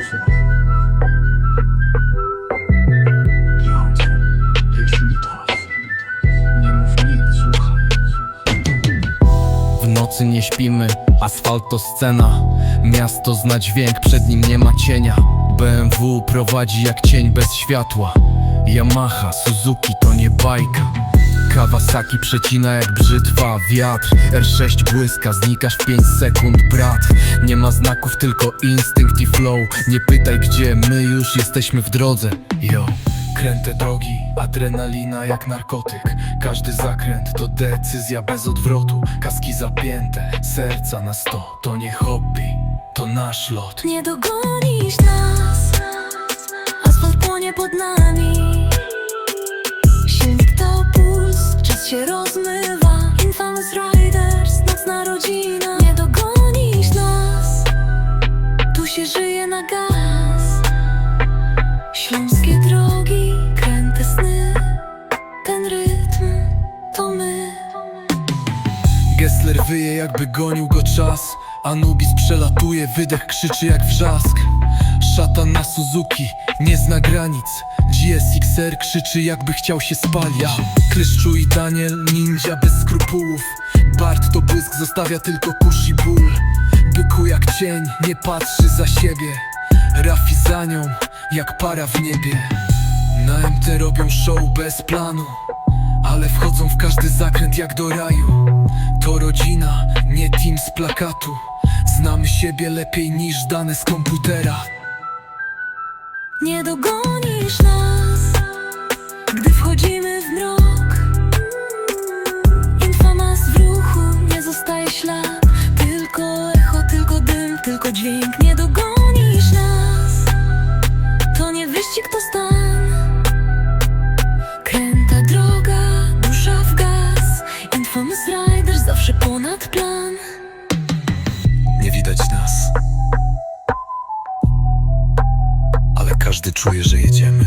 Słuchaj. W nocy nie śpimy, asfalt to scena. Miasto zna dźwięk, przed nim nie ma cienia. BMW prowadzi jak cień bez światła. Yamaha, Suzuki to nie bajka Kawasaki przecina jak brzytwa Wiatr, R6 błyska, znikasz w 5 sekund brat. Nie ma znaków, tylko instynkt i flow. Nie pytaj gdzie, my już jesteśmy w drodze. Yo Kręte drogi, adrenalina jak narkotyk. Każdy zakręt to decyzja bez odwrotu. Kaski zapięte, serca na sto. To nie hobby, to nasz lot. Nie dogonisz nas Asfalt płonie pod nami Gessler wyje jakby gonił go czas. Anubis przelatuje, wydech krzyczy jak wrzask. Szatan na Suzuki, nie zna granic. GSXR krzyczy jakby chciał się spalić. Kleszczu i Daniel, ninja bez skrupułów. Bart to błysk, zostawia tylko kurz i ból. Byku jak cień, nie patrzy za siebie. Rafi za nią, jak para w niebie. Na MT robią show bez planu ale wchodzą w każdy zakręt jak do raju rodzina, nie team z plakatu Znamy siebie lepiej niż dane z komputera Nie dogonisz nas, gdy wchodzimy w mrok. Infamas w ruchu, nie zostaje ślad, tylko echo, tylko dym, tylko dźwięk. Nie dogonisz ponad plan. Nie widać nas Ale każdy czuje, że jedziemy